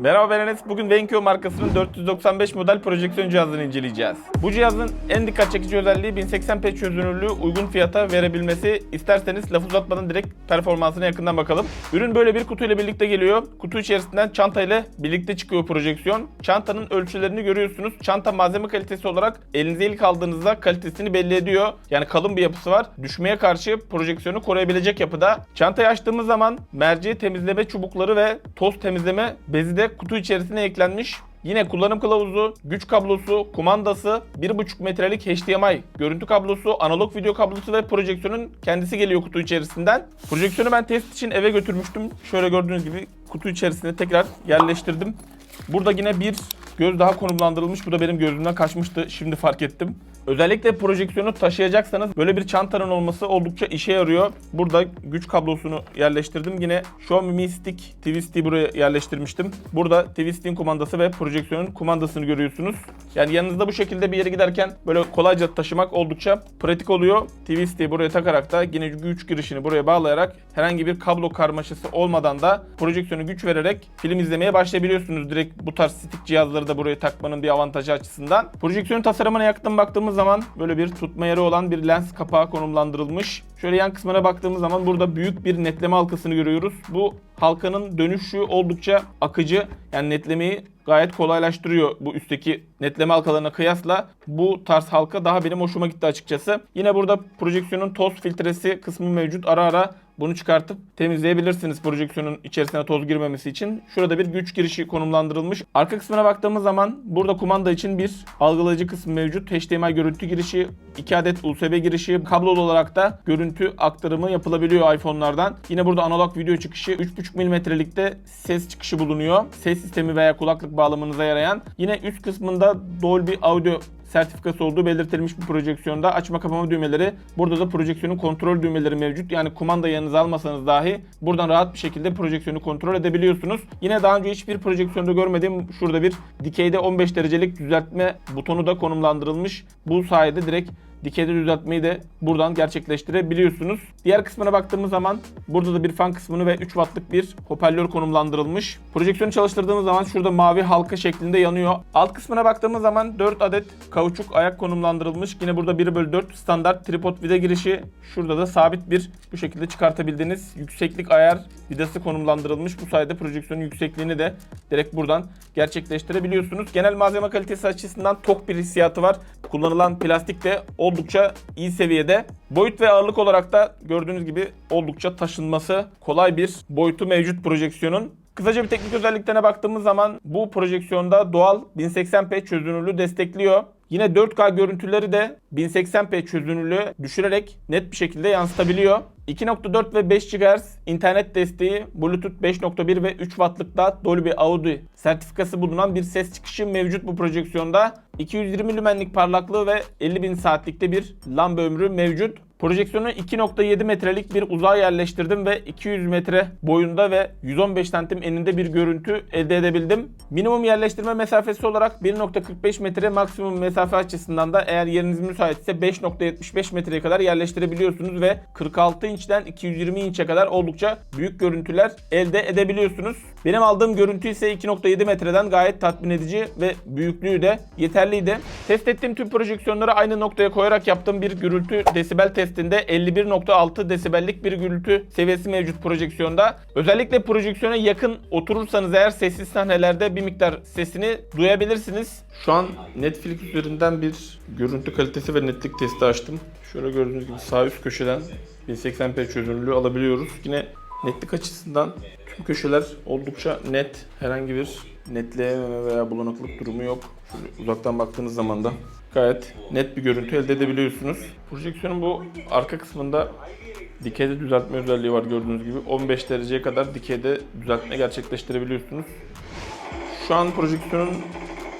Merhaba ben Enes. Bugün Venkyo markasının 495 model projeksiyon cihazını inceleyeceğiz. Bu cihazın en dikkat çekici özelliği 1080p çözünürlüğü uygun fiyata verebilmesi. İsterseniz laf uzatmadan direkt performansına yakından bakalım. Ürün böyle bir kutuyla birlikte geliyor. Kutu içerisinden çanta ile birlikte çıkıyor projeksiyon. Çantanın ölçülerini görüyorsunuz. Çanta malzeme kalitesi olarak elinize ilk aldığınızda kalitesini belli ediyor. Yani kalın bir yapısı var. Düşmeye karşı projeksiyonu koruyabilecek yapıda. Çantayı açtığımız zaman merci temizleme çubukları ve toz temizleme bezi de kutu içerisine eklenmiş. Yine kullanım kılavuzu, güç kablosu, kumandası, 1.5 metrelik HDMI, görüntü kablosu, analog video kablosu ve projeksiyonun kendisi geliyor kutu içerisinden. Projeksiyonu ben test için eve götürmüştüm. Şöyle gördüğünüz gibi kutu içerisine tekrar yerleştirdim. Burada yine bir göz daha konumlandırılmış. Bu da benim gözümden kaçmıştı. Şimdi fark ettim. Özellikle projeksiyonu taşıyacaksanız böyle bir çantanın olması oldukça işe yarıyor. Burada güç kablosunu yerleştirdim. Yine Xiaomi Mi Stick Twisty buraya yerleştirmiştim. Burada Twisty'in kumandası ve projeksiyonun kumandasını görüyorsunuz. Yani yanınızda bu şekilde bir yere giderken böyle kolayca taşımak oldukça pratik oluyor. Twisty'yi buraya takarak da yine güç girişini buraya bağlayarak herhangi bir kablo karmaşası olmadan da projeksiyonu güç vererek film izlemeye başlayabiliyorsunuz. Direkt bu tarz stick cihazları da buraya takmanın bir avantajı açısından. Projeksiyonun tasarımına yakından baktığımız zaman böyle bir tutma yeri olan bir lens kapağı konumlandırılmış. Şöyle yan kısmına baktığımız zaman burada büyük bir netleme halkasını görüyoruz. Bu halkanın dönüşü oldukça akıcı. Yani netlemeyi gayet kolaylaştırıyor bu üstteki netleme halkalarına kıyasla. Bu tarz halka daha benim hoşuma gitti açıkçası. Yine burada projeksiyonun toz filtresi kısmı mevcut. Ara ara bunu çıkartıp temizleyebilirsiniz projeksiyonun içerisine toz girmemesi için. Şurada bir güç girişi konumlandırılmış. Arka kısmına baktığımız zaman burada kumanda için bir algılayıcı kısmı mevcut. HDMI görüntü girişi, 2 adet USB girişi, kablolu olarak da görüntü aktarımı yapılabiliyor iPhone'lardan. Yine burada analog video çıkışı, 3.5 mm'likte ses çıkışı bulunuyor. Ses sistemi veya kulaklık bağlamanıza yarayan. Yine üst kısmında Dolby Audio sertifikası olduğu belirtilmiş bu projeksiyonda. Açma kapama düğmeleri, burada da projeksiyonun kontrol düğmeleri mevcut. Yani kumanda yanınıza almasanız dahi buradan rahat bir şekilde projeksiyonu kontrol edebiliyorsunuz. Yine daha önce hiçbir projeksiyonda görmediğim şurada bir dikeyde 15 derecelik düzeltme butonu da konumlandırılmış. Bu sayede direkt dikeyde düzeltmeyi de buradan gerçekleştirebiliyorsunuz. Diğer kısmına baktığımız zaman burada da bir fan kısmını ve 3 wattlık bir hoparlör konumlandırılmış. Projeksiyonu çalıştırdığımız zaman şurada mavi halka şeklinde yanıyor. Alt kısmına baktığımız zaman 4 adet kauçuk ayak konumlandırılmış. Yine burada 1 bölü 4 standart tripod vida girişi. Şurada da sabit bir bu şekilde çıkartabildiğiniz yükseklik ayar vidası konumlandırılmış. Bu sayede projeksiyonun yüksekliğini de direkt buradan gerçekleştirebiliyorsunuz. Genel malzeme kalitesi açısından tok bir hissiyatı var. Kullanılan plastik de oldukça iyi seviyede. Boyut ve ağırlık olarak da gördüğünüz gibi oldukça taşınması kolay bir boyutu mevcut projeksiyonun. Kısaca bir teknik özelliklerine baktığımız zaman bu projeksiyonda doğal 1080p çözünürlüğü destekliyor. Yine 4K görüntüleri de 1080p çözünürlüğü düşürerek net bir şekilde yansıtabiliyor. 2.4 ve 5 GHz internet desteği, Bluetooth 5.1 ve 3 wattlıkta Dolby Audio sertifikası bulunan bir ses çıkışı mevcut bu projeksiyonda. 220 lümenlik parlaklığı ve 50.000 saatlikte bir lamba ömrü mevcut. Projeksiyonu 2.7 metrelik bir uzağa yerleştirdim ve 200 metre boyunda ve 115 santim eninde bir görüntü elde edebildim. Minimum yerleştirme mesafesi olarak 1.45 metre maksimum mesafe açısından da eğer yeriniz müsaitse 5.75 metreye kadar yerleştirebiliyorsunuz ve 46 inçten 220 inçe kadar oldukça büyük görüntüler elde edebiliyorsunuz. Benim aldığım görüntü ise 2.7 metreden gayet tatmin edici ve büyüklüğü de yeterliydi. Test ettiğim tüm projeksiyonları aynı noktaya koyarak yaptığım bir gürültü desibel testinde 51.6 desibellik bir gürültü seviyesi mevcut projeksiyonda. Özellikle projeksiyona yakın oturursanız eğer sessiz sahnelerde bir miktar sesini duyabilirsiniz. Şu an Netflix üzerinden bir görüntü kalitesi ve netlik testi açtım. Şöyle gördüğünüz gibi sağ üst köşeden 1080p çözünürlüğü alabiliyoruz. Yine netlik açısından tüm köşeler oldukça net. Herhangi bir netleyememe veya bulanıklık durumu yok. Şöyle uzaktan baktığınız zaman da gayet net bir görüntü elde edebiliyorsunuz. Projeksiyonun bu arka kısmında dikeyde düzeltme özelliği var gördüğünüz gibi. 15 dereceye kadar dikeyde düzeltme gerçekleştirebiliyorsunuz. Şu an projeksiyonun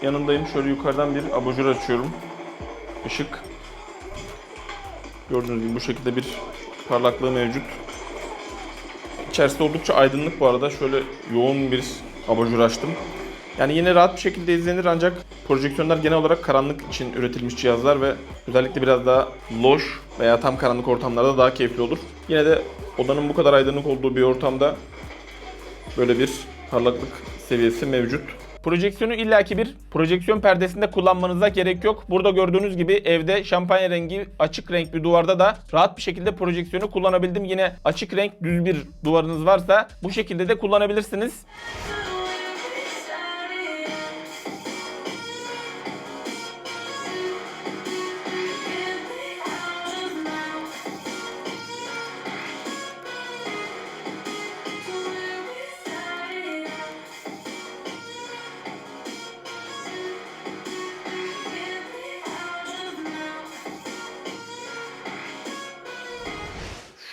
yanındayım. Şöyle yukarıdan bir abajur açıyorum. Işık. Gördüğünüz gibi bu şekilde bir parlaklığı mevcut. İçerisi oldukça aydınlık bu arada. Şöyle yoğun bir abajur açtım. Yani yine rahat bir şekilde izlenir ancak projeksiyonlar genel olarak karanlık için üretilmiş cihazlar ve özellikle biraz daha loş veya tam karanlık ortamlarda daha keyifli olur. Yine de odanın bu kadar aydınlık olduğu bir ortamda böyle bir parlaklık seviyesi mevcut. Projeksiyonu illaki bir projeksiyon perdesinde kullanmanıza gerek yok. Burada gördüğünüz gibi evde şampanya rengi açık renk bir duvarda da rahat bir şekilde projeksiyonu kullanabildim. Yine açık renk düz bir duvarınız varsa bu şekilde de kullanabilirsiniz.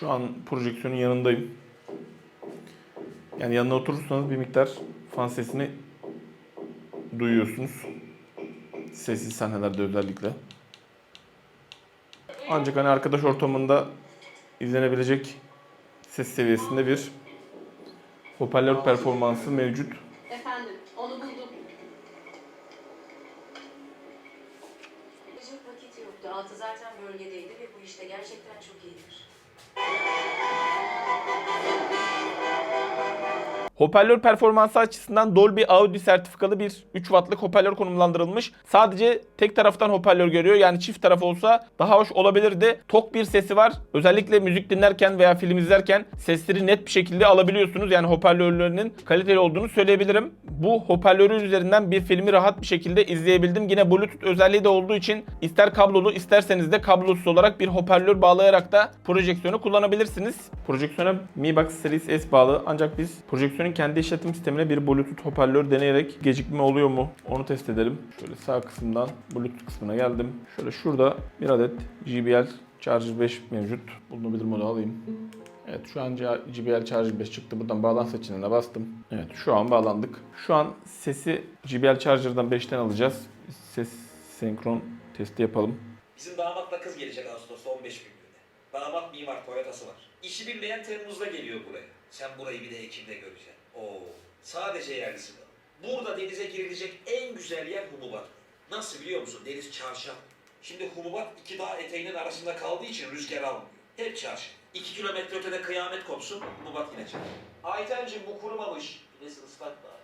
Şu an projeksiyonun yanındayım. Yani yanına oturursanız bir miktar fan sesini duyuyorsunuz. Sessiz sahnelerde özellikle. Ancak hani arkadaş ortamında izlenebilecek ses seviyesinde bir hoparlör performansı mevcut. Hoparlör performansı açısından Dolby Audio sertifikalı bir 3 wattlık hoparlör konumlandırılmış. Sadece tek taraftan hoparlör görüyor. Yani çift taraf olsa daha hoş olabilirdi. Tok bir sesi var. Özellikle müzik dinlerken veya film izlerken sesleri net bir şekilde alabiliyorsunuz. Yani hoparlörlerinin kaliteli olduğunu söyleyebilirim. Bu hoparlörü üzerinden bir filmi rahat bir şekilde izleyebildim. Yine Bluetooth özelliği de olduğu için ister kablolu isterseniz de kablosuz olarak bir hoparlör bağlayarak da projeksiyonu kullanabilirsiniz. Projeksiyona Mi Box Series S bağlı ancak biz projeksiyonun kendi işletim sistemine bir Bluetooth hoparlör deneyerek gecikme oluyor mu onu test edelim. Şöyle sağ kısımdan Bluetooth kısmına geldim. Şöyle şurada bir adet JBL Charger 5 mevcut. Bulunabilir modu alayım. Evet şu an JBL Charger 5 çıktı. Buradan bağlan seçeneğine bastım. Evet şu an bağlandık. Şu an sesi JBL Charger'dan 5'ten alacağız. Ses senkron testi yapalım. Bizim damatla kız gelecek Ağustos'ta 15 gün günde. Damat mimar Toyota'sı var. İşi bilmeyen Temmuz'da geliyor buraya. Sen burayı bir de Ekim'de göreceksin. Oo, sadece yerlisi var. Burada denize girilecek en güzel yer Humubat. Nasıl biliyor musun? Deniz çarşaf. Şimdi Humubat iki dağ eteğinin arasında kaldığı için rüzgar almıyor. Hep çarşı. İki kilometre ötede kıyamet kopsun, Humubat yine çarşı. Aytencim bu kurumamış. Birisi ıslak bari.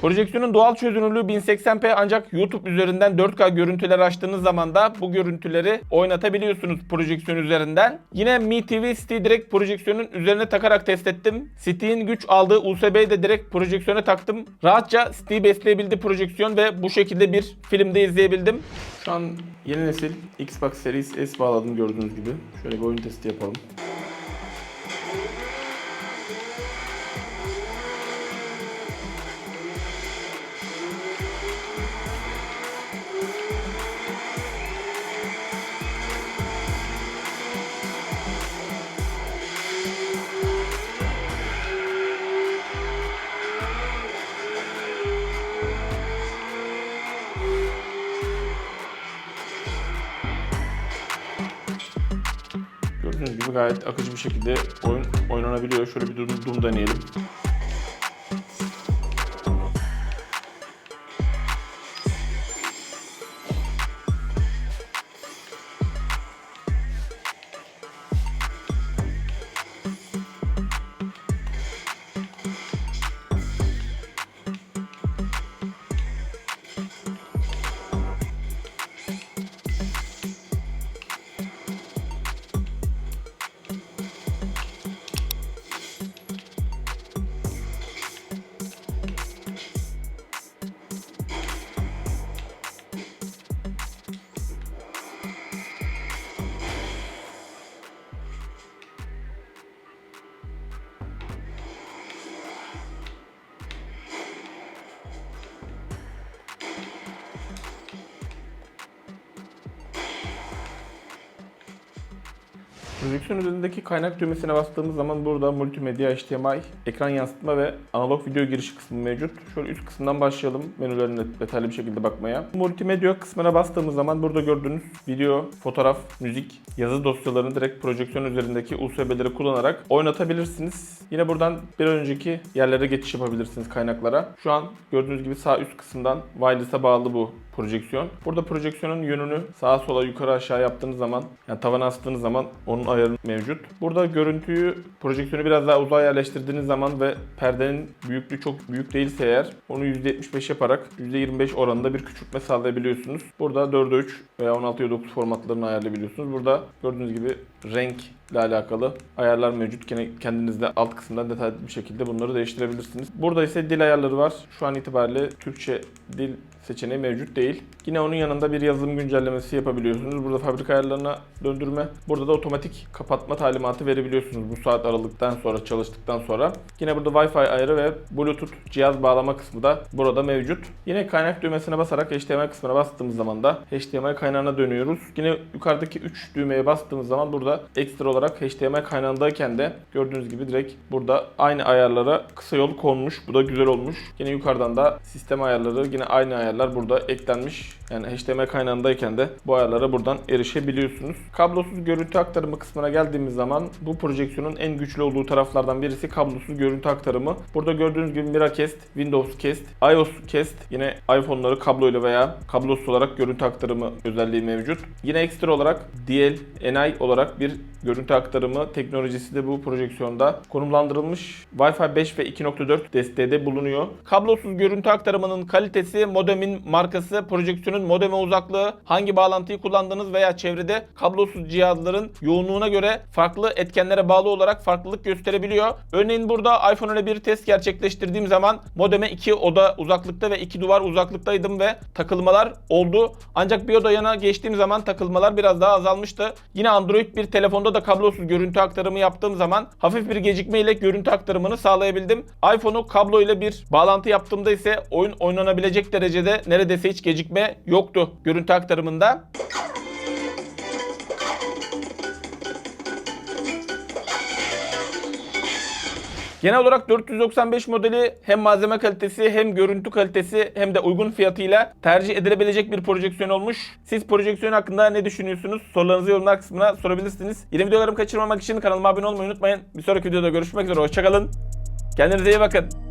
Projeksiyonun doğal çözünürlüğü 1080p ancak YouTube üzerinden 4K görüntüler açtığınız zaman da bu görüntüleri oynatabiliyorsunuz projeksiyon üzerinden. Yine Mi TV Stick direkt projeksiyonun üzerine takarak test ettim. Stick'in güç aldığı USB'yi de direkt projeksiyona taktım. Rahatça Stick'i besleyebildi projeksiyon ve bu şekilde bir filmde izleyebildim. Şu an yeni nesil Xbox Series S bağladım gördüğünüz gibi. Şöyle bir oyun testi yapalım. Gayet akıcı bir şekilde oyun oynanabiliyor. Şöyle bir Doom, Doom deneyelim. Projeksiyon üzerindeki kaynak düğmesine bastığımız zaman burada multimedya, HDMI, ekran yansıtma ve analog video girişi kısmı mevcut. Şöyle üst kısımdan başlayalım menülerine detaylı bir şekilde bakmaya. Multimedya kısmına bastığımız zaman burada gördüğünüz video, fotoğraf, müzik, yazı dosyalarını direkt projeksiyon üzerindeki USB'leri kullanarak oynatabilirsiniz. Yine buradan bir önceki yerlere geçiş yapabilirsiniz kaynaklara. Şu an gördüğünüz gibi sağ üst kısımdan wireless'a bağlı bu projeksiyon. Burada projeksiyonun yönünü sağa sola yukarı aşağı yaptığınız zaman yani tavana astığınız zaman onun ayarı mevcut. Burada görüntüyü, projeksiyonu biraz daha uzağa yerleştirdiğiniz zaman ve perdenin büyüklüğü çok büyük değilse eğer onu %75 yaparak %25 oranında bir küçültme sağlayabiliyorsunuz. Burada 4'e 3 veya 16'ya 9 formatlarını ayarlayabiliyorsunuz. Burada gördüğünüz gibi renk ile alakalı ayarlar mevcut. Yine kendiniz de alt kısımdan detaylı bir şekilde bunları değiştirebilirsiniz. Burada ise dil ayarları var. Şu an itibariyle Türkçe dil seçeneği mevcut değil. Yine onun yanında bir yazılım güncellemesi yapabiliyorsunuz. Burada fabrika ayarlarına döndürme. Burada da otomatik kapatma talimatı verebiliyorsunuz bu saat aralıktan sonra çalıştıktan sonra. Yine burada Wi-Fi ayarı ve Bluetooth cihaz bağlama kısmı da burada mevcut. Yine kaynak düğmesine basarak HDMI kısmına bastığımız zaman da HDMI kaynağına dönüyoruz. Yine yukarıdaki 3 düğmeye bastığımız zaman burada ekstra olarak HDMI kaynağındayken de gördüğünüz gibi direkt burada aynı ayarlara kısa yol konmuş. Bu da güzel olmuş. Yine yukarıdan da sistem ayarları yine aynı ayarlar burada eklenmiş. Yani HDMI kaynağındayken de bu ayarlara buradan erişebiliyorsunuz. Kablosuz görüntü aktarımı kısmına geldiğimiz zaman bu projeksiyonun en güçlü olduğu taraflardan birisi kablosuz görüntü aktarımı. Burada gördüğünüz gibi Miracast, Windows Cast, iOS Cast yine iPhone'ları kabloyla veya kablosuz olarak görüntü aktarımı özelliği mevcut. Yine ekstra olarak DL, NI olarak bir görüntü aktarımı teknolojisi de bu projeksiyonda konumlandırılmış. Wi-Fi 5 ve 2.4 desteği de bulunuyor. Kablosuz görüntü aktarımının kalitesi, modemin markası, projeksiyonun modeme uzaklığı, hangi bağlantıyı kullandığınız veya çevrede kablosuz cihazların yoğunluğuna göre farklı etkenlere bağlı olarak farklılık gösterebiliyor. Örneğin burada iPhone ile bir test gerçekleştirdiğim zaman modeme 2 oda uzaklıkta ve 2 duvar uzaklıktaydım ve takılmalar oldu. Ancak bir oda yana geçtiğim zaman takılmalar biraz daha azalmıştı. Yine Android bir telefonda da kablosuz görüntü aktarımı yaptığım zaman hafif bir gecikme ile görüntü aktarımını sağlayabildim. iPhone'u kablo ile bir bağlantı yaptığımda ise oyun oynanabilecek derecede neredeyse hiç gecikme yoktu görüntü aktarımında. Genel olarak 495 modeli hem malzeme kalitesi hem görüntü kalitesi hem de uygun fiyatıyla tercih edilebilecek bir projeksiyon olmuş. Siz projeksiyon hakkında ne düşünüyorsunuz? Sorularınızı yorumlar kısmına sorabilirsiniz. Yeni videolarımı kaçırmamak için kanalıma abone olmayı unutmayın. Bir sonraki videoda görüşmek üzere. Hoşçakalın. Kendinize iyi bakın.